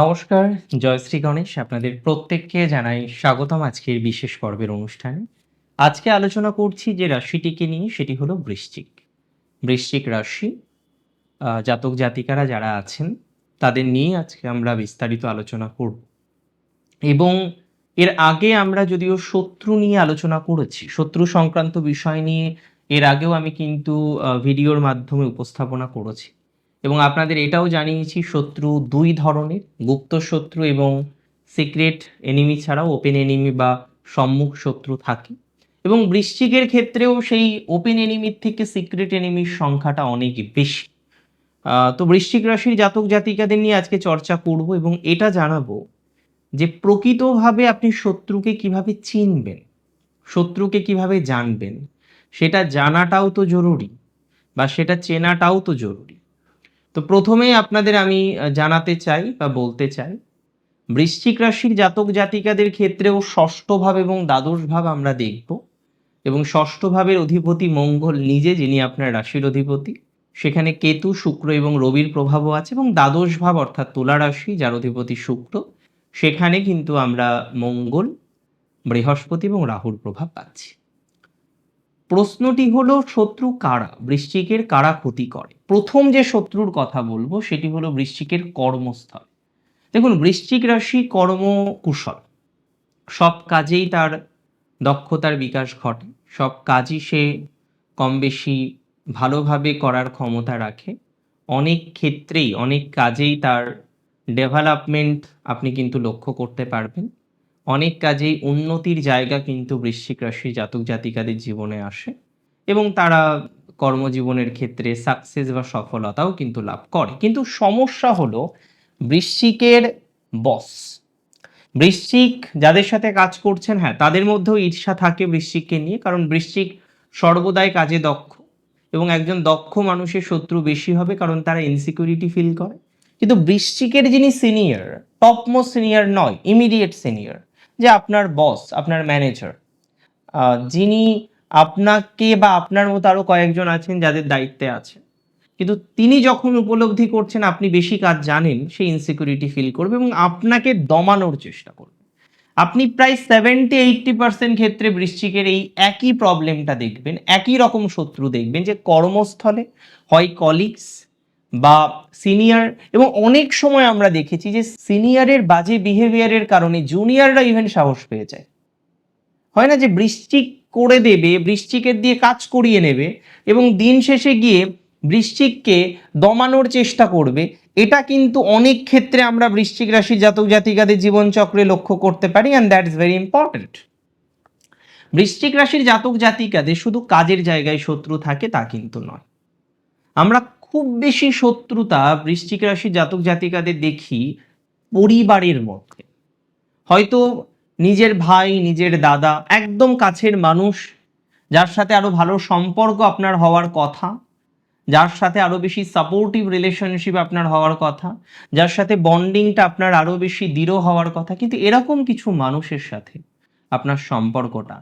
নমস্কার জয়শ্রী গণেশ। আপনাদের প্রত্যেককে জানাই স্বাগতম আজকের বিশেষ পর্বের অনুষ্ঠানে। আজকে আলোচনা করছি যে রাশিটিকে নিয়ে, সেটি হলো বৃশ্চিক। বৃশ্চিক রাশি জাতক জাতিকারা যারা আছেন, তাদের নিয়ে আজকে আমরা বিস্তারিত আলোচনা করব। এবং এর আগে আমরা যদিও শত্রু নিয়ে আলোচনা করেছি, শত্রু সংক্রান্ত বিষয় নিয়ে, এর আগেও আমি কিন্তু ভিডিওর মাধ্যমে উপস্থাপনা করেছি। এবং আপনাদের এটাও জানিয়েছি, শত্রু দুই ধরনের, গুপ্ত শত্রু এবং সিক্রেট এনিমি ছাড়াও ওপেন এনিমি বা সম্মুখ শত্রু থাকে। এবং বৃশ্চিকের ক্ষেত্রেও সেই ওপেন এনিমির থেকে সিক্রেট এনিমির সংখ্যাটা অনেক বেশি। তো বৃশ্চিক রাশির জাতক জাতিকাদের নিয়ে আজকে চর্চা করব এবং এটা জানাব যে প্রকৃতভাবে আপনি শত্রুকে কীভাবে চিনবেন, শত্রুকে কীভাবে জানবেন, সেটা জানাটাও তো জরুরি বা সেটা চেনাটাও তো জরুরি। তো প্রথমেই আপনাদের আমি জানাতে চাই বা বলতে চাই, বৃশ্চিক রাশির জাতক জাতিকাদের ক্ষেত্রেও ষষ্ঠ ভাব এবং দ্বাদশ ভাব আমরা দেখব। এবং ষষ্ঠ ভাবের অধিপতি মঙ্গল নিজে, যিনি আপনার রাশির অধিপতি, সেখানে কেতু, শুক্র এবং রবির প্রভাবও আছে এবং দ্বাদশ ভাব অর্থাৎ তুলা রাশি, যার অধিপতি শুক্র, সেখানে কিন্তু আমরা মঙ্গল, বৃহস্পতি এবং রাহুর প্রভাব পাচ্ছি। প্রশ্নটি হলো, শত্রু কারা? বৃশ্চিকের কারা ক্ষতি করে? প্রথম যে শত্রুর কথা বলব, সেটি হলো বৃশ্চিকের কর্মস্থল। দেখুন, বৃশ্চিক রাশি কর্মকুশল। সব কাজেই তার দক্ষতার বিকাশ ঘটে। সব কাজই সে কম বেশি ভালোভাবে করার ক্ষমতা রাখে। অনেক ক্ষেত্রেই, অনেক কাজেই তার ডেভেলপমেন্ট আপনি কিন্তু লক্ষ্য করতে পারবেন। অনেক কাজেই উন্নতির জায়গা কিন্তু বৃশ্চিক রাশির জাতক জাতিকাদের জীবনে আসে এবং তারা কর্মজীবনের ক্ষেত্রে সাকসেস বা সফলতাও কিন্তু লাভ করে। কিন্তু সমস্যা হলো বৃশ্চিকের বস বৃশ্চিক যাদের সাথে কাজ করছেন হ্যাঁ তাদের মধ্যেও ঈর্ষা থাকে বৃশ্চিককে নিয়ে, কারণ বৃশ্চিক সর্বদাই কাজে দক্ষ এবং একজন দক্ষ মানুষের শত্রু বেশি হবে কারণ তারা ইনসিকিউরিটি ফিল করে। কিন্তু বৃশ্চিকের যিনি সিনিয়র টপমোস্ট সিনিয়র নয় ইমিডিয়েট সিনিয়র যে আপনার বস আপনার ম্যানেজার যিনি আপনাকে বা আপনার মতো আরও কয়েকজন আছেন যাদের দায়িত্বে আছে কিন্তু তিনি যখন উপলব্ধি করছেন, আপনি বেশি কাজ জানেন, সেই ইনসিকিউরিটি ফিল করবে এবং আপনাকে দমানোর চেষ্টা করবে। আপনি প্রায় সেভেন্টি এইটটি পার্সেন্ট ক্ষেত্রে বৃশ্চিকের এই একই প্রবলেমটা দেখবেন, একই রকম শত্রু দেখবেন যে কর্মস্থলে হয় কলিগস বা সিনিয়র এবং অনেক সময় আমরা দেখেছি যে সিনিয়রের বাজে বিহেভিয়ারের কারণে জুনিয়ররা ইভেন সাহস পেয়ে যায়। হয় না যে বৃশ্চিক করে দেবে বৃশ্চিকের দিয়ে কাজ করিয়ে নেবে এবং দিন শেষে গিয়ে বৃশ্চিককে দমানোর চেষ্টা করবে, এটা কিন্তু অনেক ক্ষেত্রে আমরা বৃশ্চিক রাশির জাতক জাতিকাদের জীবনচক্রে লক্ষ্য করতে পারি and that is very important বৃশ্চিক রাশির জাতক জাতিকাদের শুধু কাজের জায়গায় শত্রু থাকে তা কিন্তু নয়। আমরা খুব বেশি শত্রুতা বৃশ্চিক রাশির জাতক জাতিকাদের দেখি পরিবারের মধ্যে। হয়তো নিজের ভাই, নিজের দাদা, একদম কাছের মানুষ, যার সাথে আরও ভালো সম্পর্ক আপনার হওয়ার কথা, যার সাথে আরও বেশি সাপোর্টিভ রিলেশনশিপ আপনার হওয়ার কথা, যার সাথে বন্ডিংটা আপনার আরও বেশি দৃঢ় হওয়ার কথা, কিন্তু এরকম কিছু মানুষের সাথে আপনার সম্পর্কটা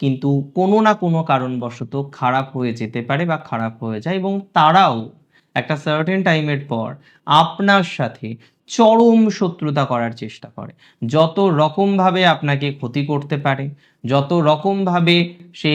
কিন্তু কোনো না কোনো কারণবশত খারাপ হয়ে যেতে পারে বা খারাপ হয়ে যায় এবং তারাও একটা সার্টেন টাইমের পর আপনার সাথে চরম শত্রুতা করার চেষ্টা করে। যত রকমভাবে আপনাকে ক্ষতি করতে পারে, যত রকমভাবে সে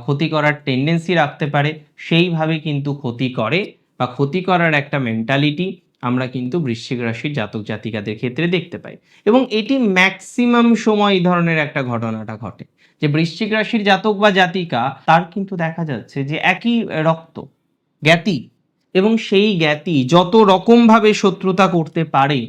ক্ষতি করার টেন্ডেন্সি রাখতে পারে সেইভাবে কিন্তু ক্ষতি করে বা ক্ষতি করার একটা মেন্টালিটি আমরা কিন্তু বৃশ্চিক রাশির জাতক জাতিকাদের ক্ষেত্রে দেখতে পাই। এবং এটি ম্যাক্সিমাম সময় এই ধরনের একটা ঘটনাটা ঘটে। যে বৃশ্চিক রাশির জাতক বা জাতিকা, তার কিন্তু দেখা যাচ্ছে যে একই রক্ত, জ্ঞাতি এবং সেই জ্ঞাতি যত রকমভাবে শত্রুতা করতে পারে,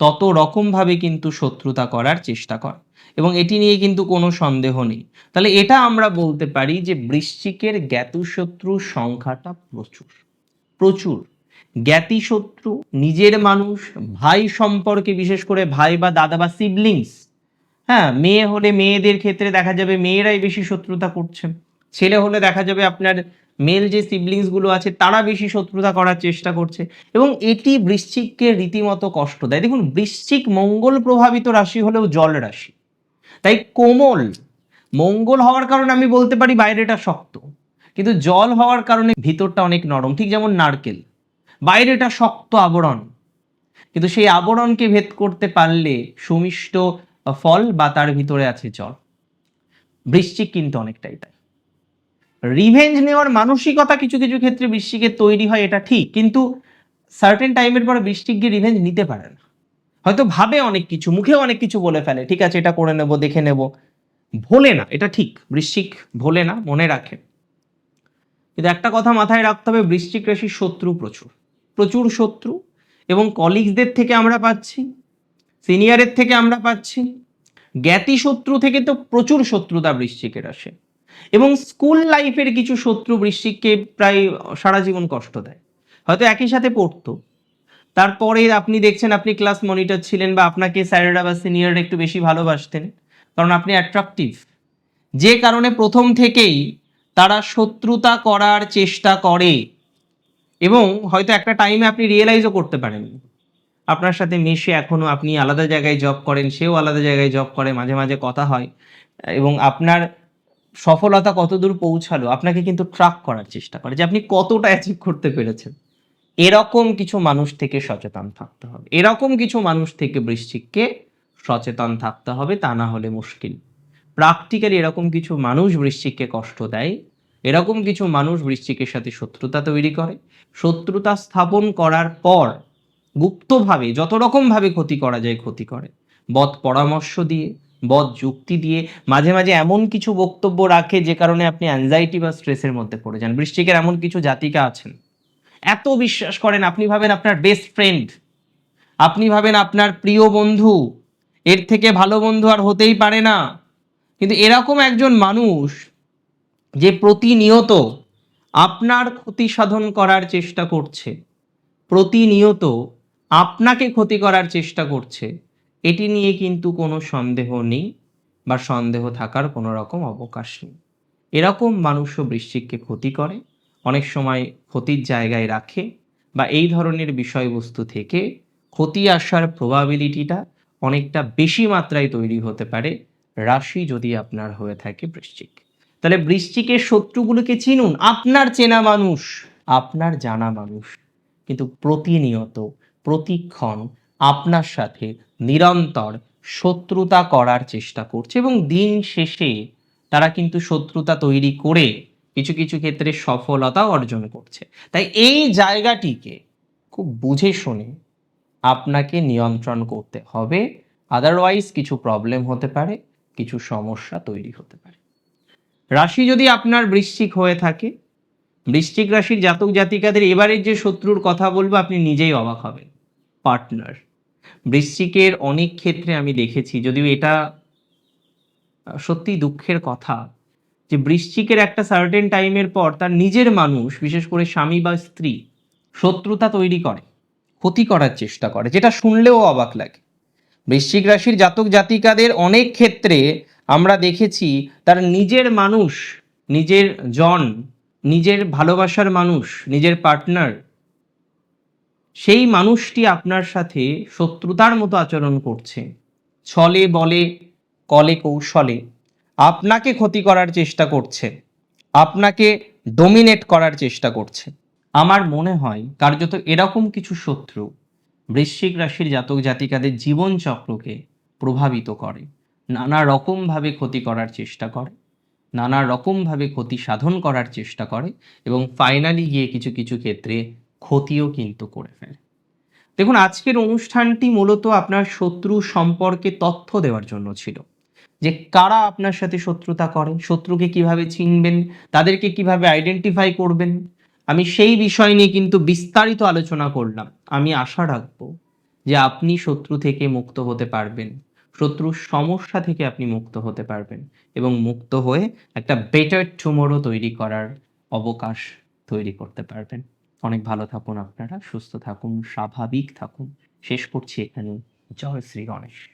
তত রকমভাবে কিন্তু শত্রুতা করার চেষ্টা করে এবং এটি নিয়ে কিন্তু কোনো সন্দেহ নেই। তাহলে এটা আমরা বলতে পারি যে বৃশ্চিকের জ্ঞাতু শত্রুর সংখ্যাটা প্রচুর প্রচুর। জ্ঞাতি শত্রু নিজের মানুষ, ভাই সম্পর্কে বিশেষ করে ভাই বা দাদা বা সিবলিংস হ্যাঁ মেয়ে হলে মেয়েদের ক্ষেত্রে দেখা যাবে মেয়েরাই বেশি শত্রুতা করছে। ছেলে হলে দেখা যাবে আপনার মেল যে সিবলিংসগুলো আছে, তারা বেশি শত্রুতা করার চেষ্টা করছে। এবং এটি বৃশ্চিককে রীতিমতো কষ্ট দেয়। দেখুন, বৃশ্চিক মঙ্গল প্রভাবিত রাশি হলেও জল রাশি। তাই কোমল, মঙ্গল হওয়ার কারণে আমি বলতে পারি বাইরেটা শক্ত। কিন্তু জল হওয়ার কারণে ভিতরটা অনেক নরম। ঠিক যেমন নারকেল। বাইরেটা শক্ত আবরণ। কিন্তু সেই আবরণকে ভেদ করতে পারলে সুমিষ্ট ফল বা তার ভিতরে আছে জল বৃশ্চিক কিন্তু অনেকটাই তাই। রিভেঞ্জ নেওয়ার মানসিকতা কিছু কিছু ক্ষেত্রে বৃশ্চিকের তৈরি হয়, এটা ঠিক, কিন্তু সার্টেন টাইমের পর বৃশ্চিক গিয়ে রিভেঞ্জ নিতে পারে না। হয়তো ভাবে অনেক কিছু, মুখেও অনেক কিছু বলে ফেলে, ঠিক আছে, এটা করে নেব, দেখে নেব। ভোলে না, এটা ঠিক, বৃশ্চিক ভোলে না, মনে রাখে। কিন্তু একটা কথা মাথায় রাখতে হবে, বৃশ্চিক রাশির শত্রু প্রচুর। প্রচুর শত্রু এবং কলিগসদের থেকে আমরা পাচ্ছি। সিনিয়রের থেকে আমরা পাচ্ছি। জ্ঞাতি শত্রু থেকে তো প্রচুর শত্রুতা বৃশ্চিকের আসে। এবং স্কুল লাইফের কিছু শত্রু বৃশ্চিককে প্রায় সারা জীবন কষ্ট দেয়। হয়তো একই সাথে পড়তো। তারপরে আপনি দেখছেন, আপনি ক্লাস মনিটর ছিলেন বা আপনাকে স্যারেরা বা সিনিয়ররা একটু বেশি ভালোবাসতেন। কারণ আপনি অ্যাট্রাকটিভ যে কারণে প্রথম থেকেই তারা শত্রুতা করার চেষ্টা করে। এবং হয়তো একটা টাইমে আপনি রিয়েলাইজও করতে পারেন আপনার সাথে মিশে এখনও আপনি আলাদা জায়গায় জব করেন, সেও আলাদা জায়গায় জব করে, মাঝে মাঝে কথা হয়। এবং আপনার সফলতা কতদূর পৌঁছালো, আপনাকে কিন্তু ট্রাক করার চেষ্টা করে যে আপনি কতটা অ্যাচিভ করতে পেরেছেন। এরকম কিছু মানুষ থেকে সচেতন থাকতে হবে। এরকম কিছু মানুষ থেকে বৃশ্চিককে সচেতন থাকতে হবে, তা না হলে মুশকিল। প্র্যাকটিক্যালি এরকম কিছু মানুষ বৃশ্চিককে কষ্ট দেয়। এরকম কিছু মানুষ বৃশ্চিকের সাথে শত্রুতা তৈরি করে। শত্রুতা স্থাপন করার পর গুপ্তভাবে যত রকমভাবে ক্ষতি করা যায় ক্ষতি করে। বদ পরামর্শ দিয়ে বদ যুক্তি দিয়ে, মাঝে মাঝে এমন কিছু বক্তব্য রাখে যে কারণে আপনি অ্যাংজাইটি বা স্ট্রেসের মধ্যে পড়ে যান। বৃষ্টিকের এমন কিছু জাতিকা আছেন। এত বিশ্বাস করেন, আপনি ভাবেন আপনার বেস্ট ফ্রেন্ড আপনি ভাবেন আপনার প্রিয় বন্ধু, এর থেকে ভালো বন্ধু আর হতেই পারে না। কিন্তু এরকম একজন মানুষ, যে প্রতিনিয়ত আপনার ক্ষতি সাধন করার চেষ্টা করছে, প্রতিনিয়ত আপনাকে ক্ষতি করার চেষ্টা করছে, এটি নিয়ে কিন্তু কোনো সন্দেহ নেই বা সন্দেহ থাকার কোনো রকম অবকাশ নেই। এরকম মানুষও বৃশ্চিককে ক্ষতি করে, অনেক সময় ক্ষতির জায়গায় রাখে বা এই ধরনের বিষয়বস্তু থেকে ক্ষতি আসার প্রবাবিলিটিটা অনেকটা বেশি মাত্রায় তৈরি হতে পারে রাশি যদি আপনার হয়ে থাকে বৃশ্চিক। তাহলে বৃশ্চিকের শত্রুগুলোকে চিনুন, আপনার চেনা মানুষ, আপনার জানা মানুষ। কিন্তু প্রতিনিয়ত প্রতিক্ষণ আপনার সাথে নিরন্তর শত্রুতা করার চেষ্টা করছে এবং দিন শেষে তারা কিন্তু শত্রুতা তৈরি করে কিছু কিছু ক্ষেত্রে সফলতাও অর্জন করছে। তাই এই জায়গাটিকে খুব বুঝে শুনে আপনাকে নিয়ন্ত্রণ করতে হবে। আদারওয়াইজ কিছু প্রবলেম হতে পারে, কিছু সমস্যা তৈরি হতে পারে। রাশি যদি আপনার বৃশ্চিক হয়ে থাকে বৃশ্চিক রাশির জাতক জাতিকাদের এবারের যে শত্রুর কথা বলব, আপনি নিজেই অবাক হবেন। পার্টনার। বৃশ্চিকের অনেক ক্ষেত্রে আমি দেখেছি, যদিও এটা সত্যি দুঃখের কথা, যে বৃশ্চিকের একটা সার্টেন টাইমের পর তার নিজের মানুষ, বিশেষ করে স্বামী বা স্ত্রী, শত্রুতা তৈরি করে, ক্ষতি করার চেষ্টা করে, যেটা শুনলেও অবাক লাগে। বৃশ্চিক রাশির জাতক জাতিকাদের অনেক ক্ষেত্রে আমরা দেখেছি, তার নিজের মানুষ, নিজের জন নিজের ভালোবাসার মানুষ, নিজের পার্টনার সেই মানুষটি আপনার সাথে শত্রুতার মতো আচরণ করছে। ছলে, বলে, কলে, কৌশলে আপনাকে ক্ষতি করার চেষ্টা করছে। আপনাকে ডোমিনেট করার চেষ্টা করছে। আমার মনে হয় কার্যত এরকম কিছু শত্রু বৃশ্চিক রাশির জাতক জাতিকাদের জীবনচক্রকে প্রভাবিত করে, নানা রকমভাবে ক্ষতি করার চেষ্টা করে। নানা রকমভাবে ক্ষতি সাধন করার চেষ্টা করে এবং ফাইনালি গিয়ে কিছু কিছু ক্ষেত্রে ক্ষতিও কিন্তু করে ফেলে। দেখুন, আজকের অনুষ্ঠানটি মূলত আপনার শত্রু সম্পর্কে তথ্য দেওয়ার জন্য ছিল। যে কারা আপনার সাথে শত্রুতা করে, শত্রুকে কীভাবে চিনবেন, তাদেরকে কীভাবে আইডেন্টিফাই করবেন, আমি সেই বিষয় নিয়ে কিন্তু বিস্তারিত আলোচনা করলাম। আমি আশা রাখব যে আপনি শত্রু থেকে মুক্ত হতে পারবেন। শত্রুর সমস্যা থেকে আপনি মুক্ত হতে পারবেন এবং মুক্ত হয়ে একটা বেটার টুমোরো তৈরি করার অবকাশ তৈরি করতে পারবেন। অনেক ভালো থাকুন আপনারা, সুস্থ থাকুন, স্বাভাবিক থাকুন। শেষ করছি এখানে জয় শ্রী গণেশ।